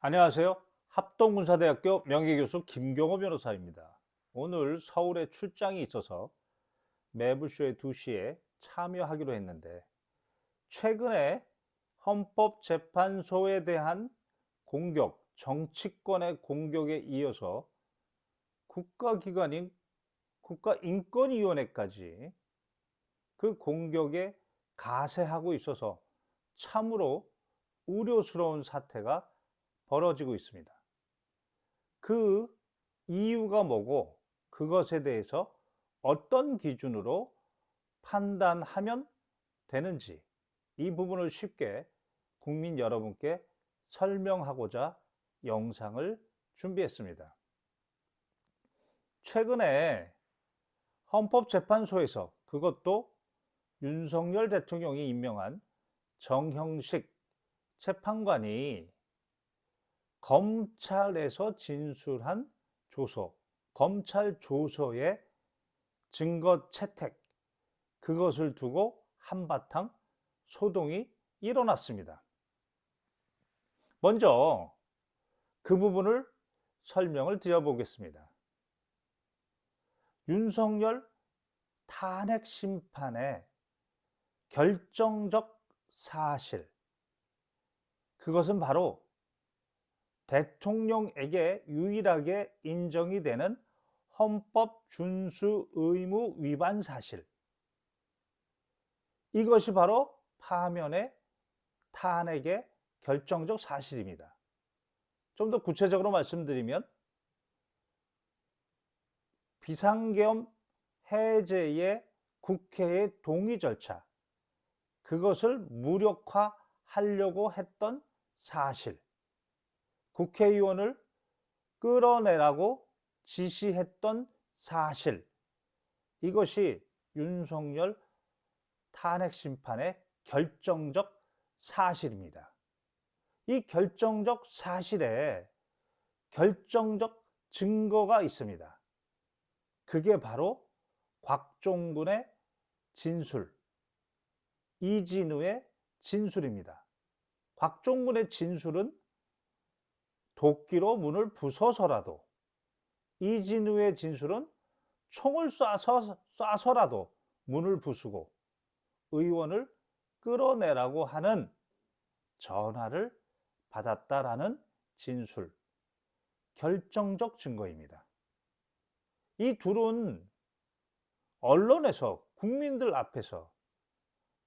안녕하세요. 합동군사대학교 명예교수 김경호 변호사입니다. 오늘 서울에 출장이 있어서 매불쇼의 2시에 참여하기로 했는데 최근에 헌법재판소에 대한 공격, 정치권의 공격에 이어서 국가기관인 국가인권위원회까지 그 공격에 가세하고 있어서 참으로 우려스러운 사태가 벌어지고 있습니다. 그 이유가 뭐고 그것에 대해서 어떤 기준으로 판단하면 되는지 이 부분을 쉽게 국민 여러분께 설명하고자 영상을 준비했습니다. 최근에 헌법재판소에서 그것도 윤석열 대통령이 임명한 정형식 재판관이 검찰에서 진술한 조서, 검찰 조서의 증거 채택, 그것을 두고 한바탕 소동이 일어났습니다. 먼저 그 부분을 설명을 드려보겠습니다. 윤석열 탄핵 심판의 결정적 사실, 그것은 바로 대통령에게 유일하게 인정이 되는 헌법 준수 의무 위반 사실. 이것이 바로 파면의 탄핵의 결정적 사실입니다. 좀 더 구체적으로 말씀드리면 비상계엄 해제의 국회의 동의 절차, 그것을 무력화하려고 했던 사실, 국회의원을 끌어내라고 지시했던 사실, 이것이 윤석열 탄핵 심판의 결정적 사실입니다. 이 결정적 사실에 결정적 증거가 있습니다. 그게 바로 곽종군의 진술, 이진우의 진술입니다. 곽종군의 진술은 도끼로 문을 부숴서라도 이진우의 진술은 총을 쏴서, 쏴서라도 문을 부수고 의원을 끌어내라고 하는 전화를 받았다라는 진술, 결정적 증거입니다. 이 둘은 언론에서 국민들 앞에서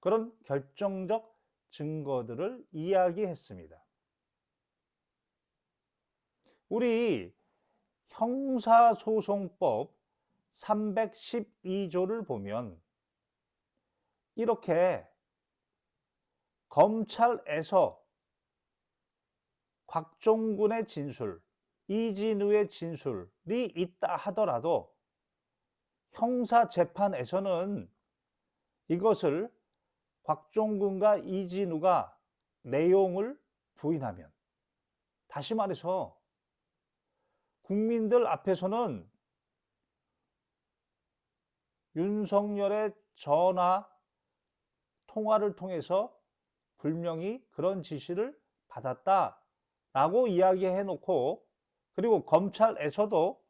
그런 결정적 증거들을 이야기했습니다. 우리 형사소송법 312조를 보면 이렇게 검찰에서 곽종군의 진술, 이진우의 진술이 있다 하더라도 형사재판에서는 이것을 곽종군과 이진우가 내용을 부인하면 다시 말해서 국민들 앞에서는 윤석열의 전화 통화를 통해서 분명히 그런 지시를 받았다라고 이야기해 놓고 그리고 검찰에서도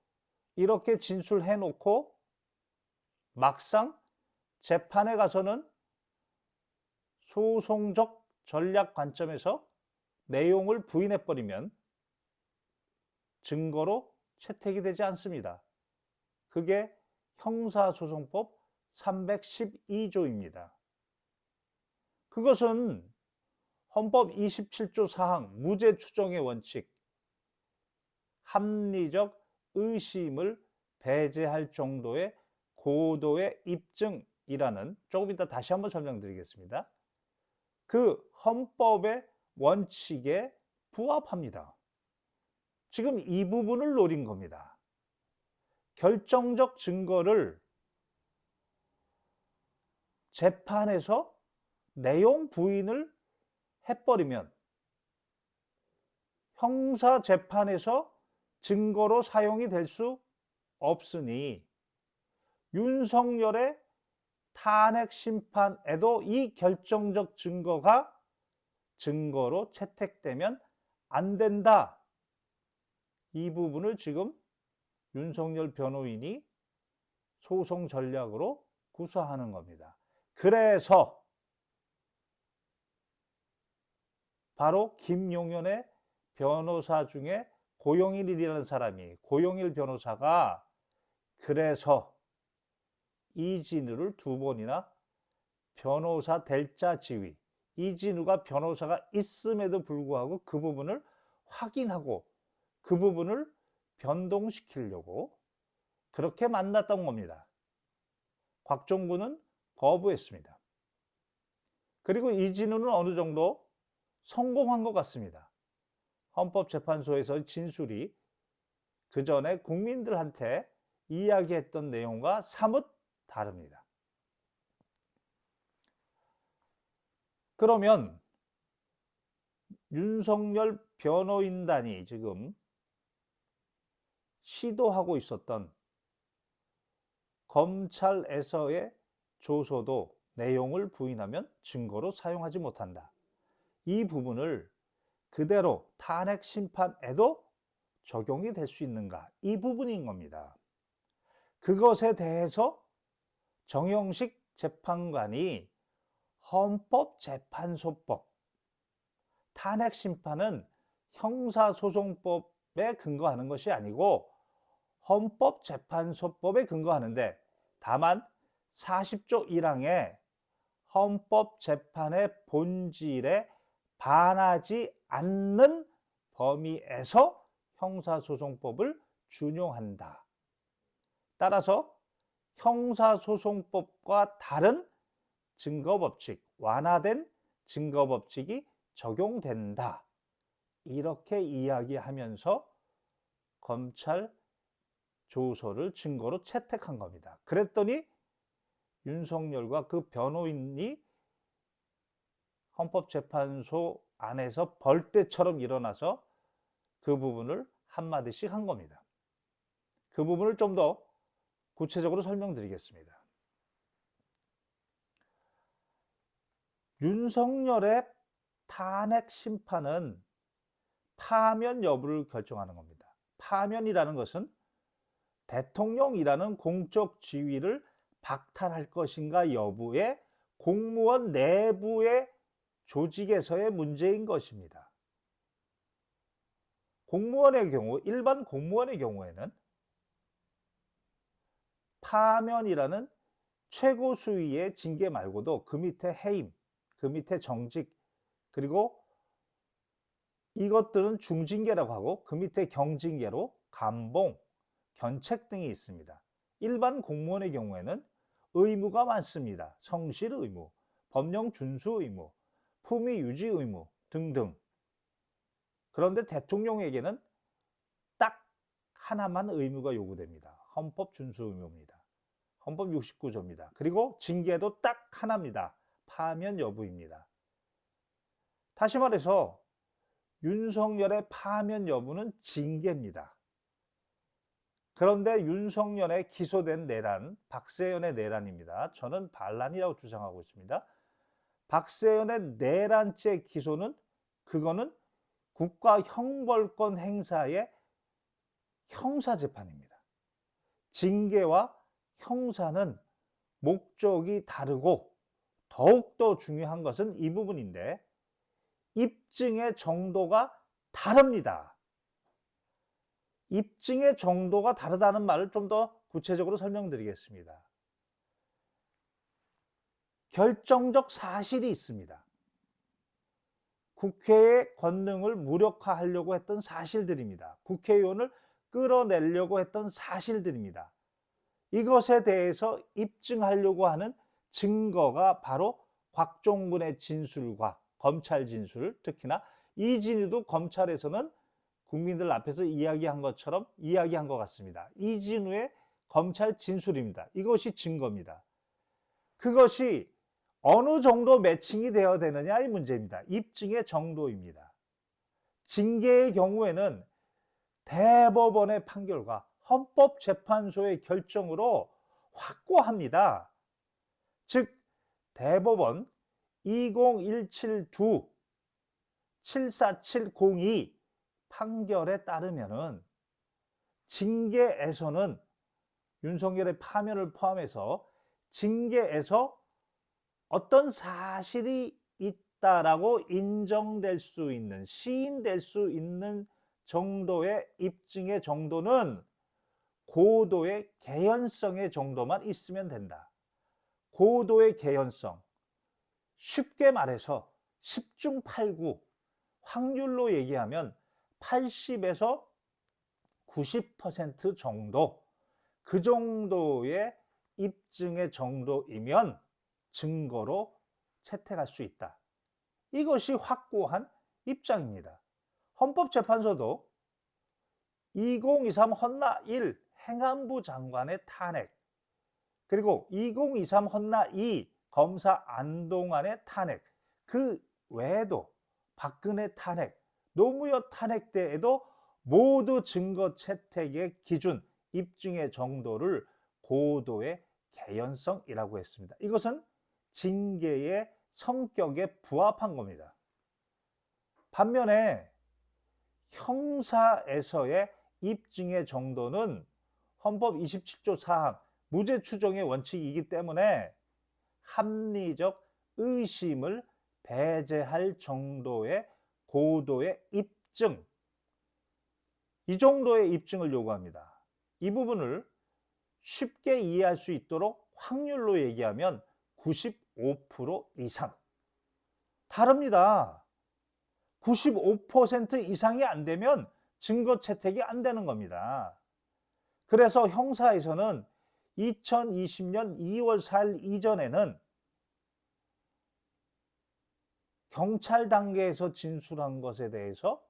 이렇게 진술해 놓고 막상 재판에 가서는 소송적 전략 관점에서 내용을 부인해 버리면 증거로 채택이 되지 않습니다. 그게 형사소송법 312조입니다. 그것은 헌법 27조 사항 무죄 추정의 원칙, 합리적 의심을 배제할 정도의 고도의 입증이라는 조금 이따 다시 한번 설명드리겠습니다. 그 헌법의 원칙에 부합합니다. 지금 이 부분을 노린 겁니다. 결정적 증거를 재판에서 내용 부인을 해버리면 형사 재판에서 증거로 사용이 될 수 없으니 윤석열의 탄핵 심판에도 이 결정적 증거가 증거로 채택되면 안 된다. 이 부분을 지금 윤석열 변호인이 소송 전략으로 구사하는 겁니다. 그래서 바로 김용현의 변호사 중에 고용일이라는 사람이 고용일 변호사가 그래서 이진우를 두 번이나 변호사 del자 지위 이진우가 변호사가 있음에도 불구하고 그 부분을 확인하고 그 부분을 변동시키려고 그렇게 만났던 겁니다. 곽종구는 거부했습니다. 그리고 이진우는 어느 정도 성공한 것 같습니다. 헌법재판소에서 진술이 그 전에 국민들한테 이야기했던 내용과 사뭇 다릅니다. 그러면 윤석열 변호인단이 지금 시도하고 있었던 검찰에서의 조서도 내용을 부인하면 증거로 사용하지 못한다. 이 부분을 그대로 탄핵 심판에도 적용이 될 수 있는가? 이 부분인 겁니다. 그것에 대해서 정영식 재판관이 헌법재판소법 탄핵 심판은 형사소송법에 근거하는 것이 아니고 헌법재판소법에 근거하는데 다만 40조 1항에 헌법재판의 본질에 반하지 않는 범위에서 형사소송법을 준용한다. 따라서 형사소송법과 다른 증거법칙, 완화된 증거법칙이 적용된다. 이렇게 이야기하면서 검찰 조서를 증거로 채택한 겁니다. 그랬더니 윤석열과 그 변호인이 헌법재판소 안에서 벌떼처럼 일어나서 그 부분을 한마디씩 한 겁니다. 그 부분을 좀 더 구체적으로 설명드리겠습니다. 윤석열의 탄핵 심판은 파면 여부를 결정하는 겁니다. 파면이라는 것은 대통령이라는 공적 지위를 박탈할 것인가 여부에 공무원 내부의 조직에서의 문제인 것입니다. 공무원의 경우, 일반 공무원의 경우에는 파면이라는 최고 수위의 징계 말고도 그 밑에 해임, 그 밑에 정직, 그리고 이것들은 중징계라고 하고 그 밑에 경징계로 감봉, 견책 등이 있습니다. 일반 공무원의 경우에는 의무가 많습니다. 성실 의무, 법령 준수 의무, 품위 유지 의무 등등. 그런데 대통령에게는 딱 하나만 의무가 요구됩니다. 헌법 준수 의무입니다. 헌법 69조입니다. 그리고 징계도 딱 하나입니다. 파면 여부입니다. 다시 말해서 윤석열의 파면 여부는 징계입니다. 그런데 윤석열의 기소된 내란, 박세연의 내란입니다. 저는 반란이라고 주장하고 있습니다. 박세연의 내란죄 기소는 그거는 국가 형벌권 행사의 형사 재판입니다. 징계와 형사는 목적이 다르고 더욱더 중요한 것은 이 부분인데 입증의 정도가 다릅니다. 입증의 정도가 다르다는 말을 좀 더 구체적으로 설명드리겠습니다. 결정적 사실이 있습니다. 국회의 권능을 무력화하려고 했던 사실들입니다. 국회의원을 끌어내려고 했던 사실들입니다. 이것에 대해서 입증하려고 하는 증거가 바로 곽종근의 진술과 검찰 진술, 특히나 이진우도 검찰에서는 국민들 앞에서 이야기한 것처럼 이야기한 것 같습니다. 이진우의 검찰 진술입니다. 이것이 증거입니다. 그것이 어느 정도 매칭이 되어야 되느냐의 문제입니다. 입증의 정도입니다. 징계의 경우에는 대법원의 판결과 헌법재판소의 결정으로 확고합니다. 즉, 대법원 20172 74702 판결에 따르면은 징계에서는 윤석열의 파면을 포함해서 징계에서 어떤 사실이 있다라고 인정될 수 있는 시인될 수 있는 정도의 입증의 정도는 고도의 개연성의 정도만 있으면 된다. 고도의 개연성. 쉽게 말해서 10중 8구 확률로 얘기하면 80에서 90% 정도 그 정도의 입증의 정도이면 증거로 채택할 수 있다. 이것이 확고한 입장입니다. 헌법재판소도 2023 헌나 1 행안부 장관의 탄핵 그리고 2023 헌나 2 검사 안동안의 탄핵 그 외에도 박근혜 탄핵 노무현 탄핵 때에도 모두 증거 채택의 기준 입증의 정도를 고도의 개연성이라고 했습니다. 이것은 징계의 성격에 부합한 겁니다. 반면에 형사에서의 입증의 정도는 헌법 27조 4항 무죄 추정의 원칙이기 때문에 합리적 의심을 배제할 정도의 고도의 입증 이 정도의 입증을 요구합니다. 이 부분을 쉽게 이해할 수 있도록 확률로 얘기하면 95% 이상. 다릅니다. 95% 이상이 안 되면 증거 채택이 안 되는 겁니다. 그래서 형사에서는 2020년 2월 4일 이전에는 경찰 단계에서 진술한 것에 대해서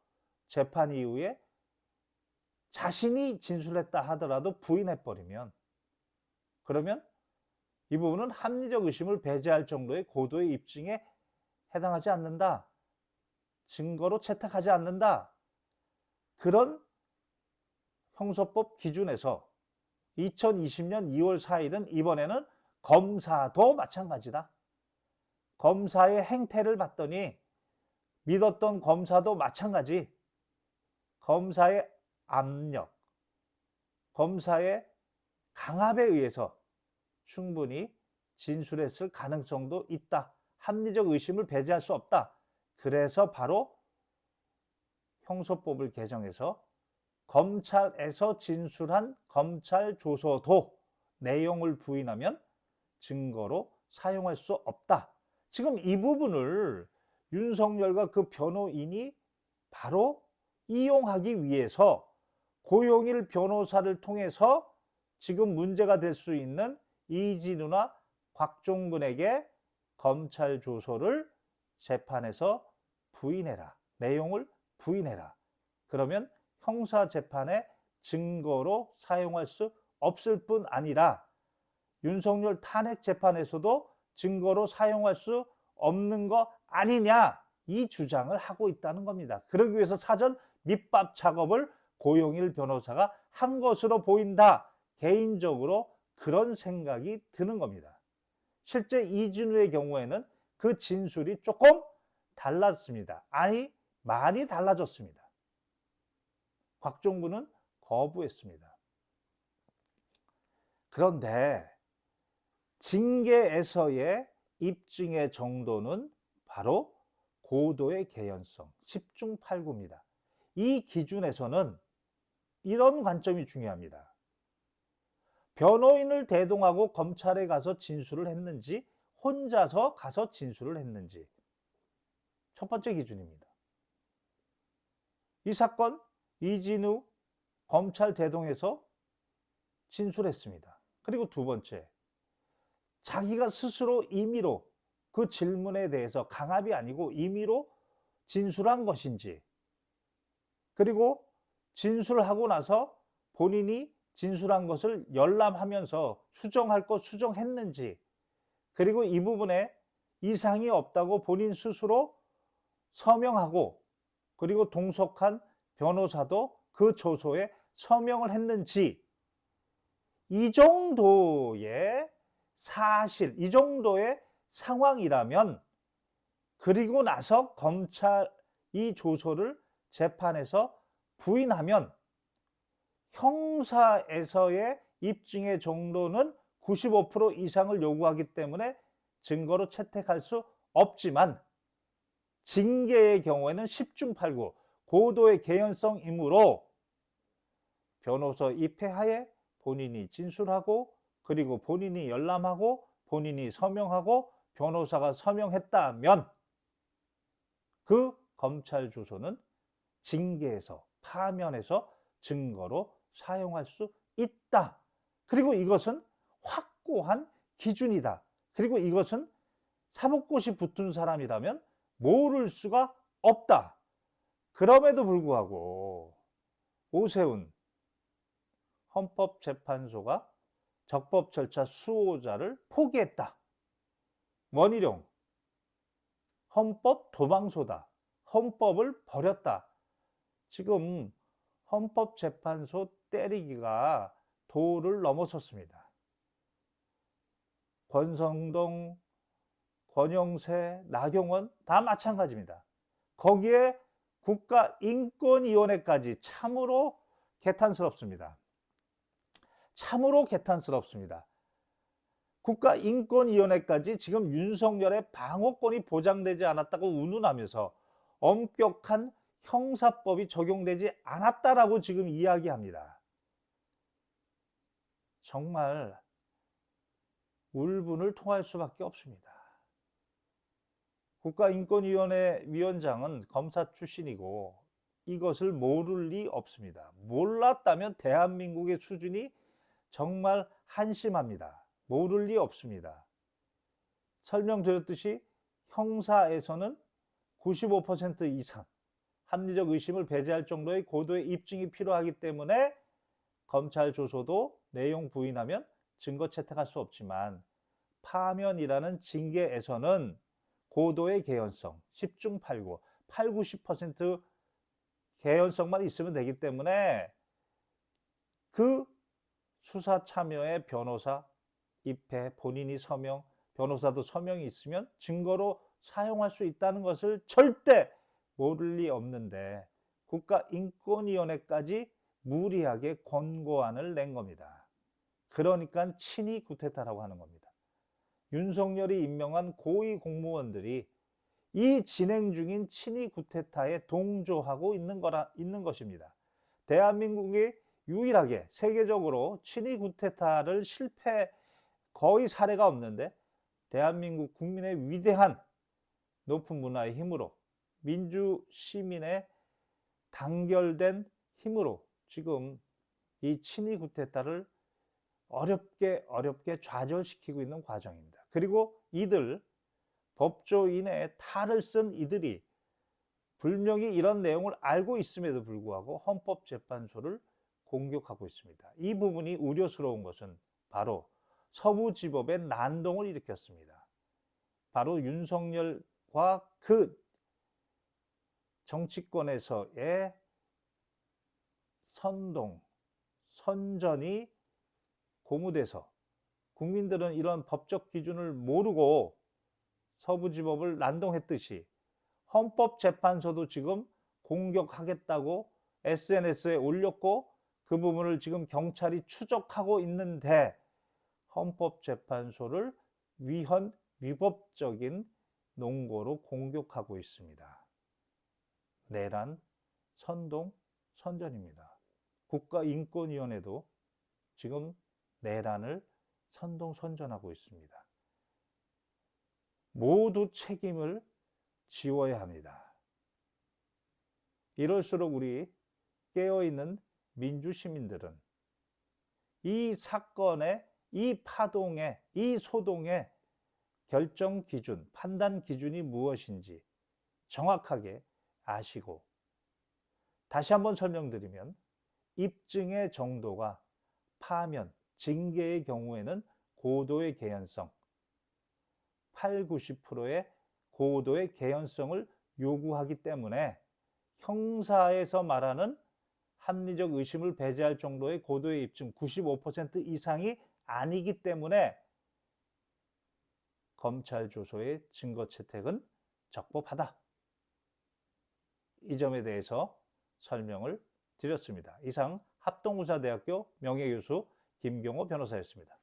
재판 이후에 자신이 진술했다 하더라도 부인해버리면 그러면 이 부분은 합리적 의심을 배제할 정도의 고도의 입증에 해당하지 않는다. 증거로 채택하지 않는다. 그런 형소법 기준에서 2020년 2월 4일은 이번에는 검사도 마찬가지다. 검사의 행태를 봤더니 믿었던 검사도 마찬가지. 검사의 압력, 검사의 강압에 의해서 충분히 진술했을 가능성도 있다. 합리적 의심을 배제할 수 없다. 그래서 바로 형소법을 개정해서 검찰에서 진술한 검찰 조서도 내용을 부인하면 증거로 사용할 수 없다. 지금 이 부분을 윤석열과 그 변호인이 바로 이용하기 위해서 고용일 변호사를 통해서 지금 문제가 될 수 있는 이진우나 곽종근에게 검찰 조서를 재판에서 부인해라. 내용을 부인해라. 그러면 형사 재판의 증거로 사용할 수 없을 뿐 아니라 윤석열 탄핵 재판에서도 증거로 사용할 수 없는 거 아니냐 이 주장을 하고 있다는 겁니다. 그러기 위해서 사전 밑밥 작업을 고용일 변호사가 한 것으로 보인다. 개인적으로 그런 생각이 드는 겁니다. 실제 이진우의 경우에는 그 진술이 조금 달랐습니다. 아니, 많이 달라졌습니다. 곽종구는 거부했습니다. 그런데 징계에서의 입증의 정도는 바로 고도의 개연성, 10중 8구입니다. 이 기준에서는 이런 관점이 중요합니다. 변호인을 대동하고 검찰에 가서 진술을 했는지 혼자서 가서 진술을 했는지 첫 번째 기준입니다. 이 사건 이진우 검찰 대동에서 진술했습니다. 그리고 두 번째, 자기가 스스로 임의로 그 질문에 대해서 강압이 아니고 임의로 진술한 것인지, 그리고 진술하고 나서 본인이 진술한 것을 열람하면서 수정할 것 수정했는지, 그리고 이 부분에 이상이 없다고 본인 스스로 서명하고, 그리고 동석한 변호사도 그 조서에 서명을 했는지, 이 정도의 사실, 이 정도의 상황이라면, 그리고 나서 검찰 이 조서를 재판에서 부인하면 형사에서의 입증의 정도는 95% 이상을 요구하기 때문에 증거로 채택할 수 없지만 징계의 경우에는 10중 8구 고도의 개연성이므로 변호사 입회하에 본인이 진술하고 그리고 본인이 열람하고 본인이 서명하고 변호사가 서명했다면 그 검찰 조서는 징계에서 파면해서 증거로 사용할 수 있다. 그리고 이것은 확고한 기준이다. 그리고 이것은 사법고시 붙은 사람이라면 모를 수가 없다. 그럼에도 불구하고 오세훈 헌법재판소가 적법 절차 수호자를 포기했다. 원희룡 헌법 도망소다. 헌법을 버렸다. 지금 헌법재판소 때리기가 도를 넘어섰습니다. 권성동, 권영세, 나경원 다 마찬가지입니다. 거기에 국가인권위원회까지 참으로 개탄스럽습니다. 참으로 개탄스럽습니다. 국가인권위원회까지 지금 윤석열의 방어권이 보장되지 않았다고 운운하면서 엄격한 형사법이 적용되지 않았다라고 지금 이야기합니다. 정말 울분을 통할 수밖에 없습니다. 국가인권위원회 위원장은 검사 출신이고 이것을 모를 리 없습니다. 몰랐다면 대한민국의 수준이 정말 한심합니다. 모를 리 없습니다. 설명드렸듯이 형사에서는 95% 이상 합리적 의심을 배제할 정도의 고도의 입증이 필요하기 때문에 검찰 조서도 내용 부인하면 증거 채택할 수 없지만 파면이라는 징계에서는 고도의 개연성, 10중 8구, 8, 90% 개연성만 있으면 되기 때문에 그 수사 참여의 변호사 입회, 본인이 서명, 변호사도 서명이 있으면 증거로 사용할 수 있다는 것을 절대 모를 리 없는데 국가인권위원회까지 무리하게 권고안을 낸 겁니다. 그러니까 친위 구태타라고 하는 겁니다. 윤석열이 임명한 고위 공무원들이 이 진행 중인 친위 구테타에 동조하고 있는 거라 있는 것입니다. 대한민국이 유일하게 세계적으로 친위 구테타를 실패 거의 사례가 없는데 대한민국 국민의 위대한 높은 문화의 힘으로 민주 시민의 단결된 힘으로 지금 이 친위 구테타를 어렵게 어렵게 좌절시키고 있는 과정입니다. 그리고 이들 법조인의 탈을 쓴 이들이 분명히 이런 내용을 알고 있음에도 불구하고 헌법재판소를 공격하고 있습니다. 이 부분이 우려스러운 것은 바로 서부지법의 난동을 일으켰습니다. 바로 윤석열과 그 정치권에서의 선동, 선전이 고무돼서 국민들은 이런 법적 기준을 모르고 서부지법을 난동했듯이 헌법재판소도 지금 공격하겠다고 SNS에 올렸고 그 부분을 지금 경찰이 추적하고 있는데 헌법재판소를 위헌 위법적인 농고로 공격하고 있습니다. 내란, 선동, 선전입니다. 국가인권위원회도 지금 내란을 선동, 선전하고 있습니다. 모두 책임을 지워야 합니다. 이럴수록 우리 깨어있는 민주 시민들은 이 사건의 이 파동의 이 소동의 결정 기준, 판단 기준이 무엇인지 정확하게 아시고 다시 한번 설명드리면 입증의 정도가 파면, 징계의 경우에는 고도의 개연성, 8, 90%의 고도의 개연성을 요구하기 때문에 형사에서 말하는 합리적 의심을 배제할 정도의 고도의 입증 95% 이상이 아니기 때문에 검찰 조소의 증거 채택은 적법하다. 이 점에 대해서 설명을 드렸습니다. 이상 합동의사대학교 명예교수 김경호 변호사였습니다.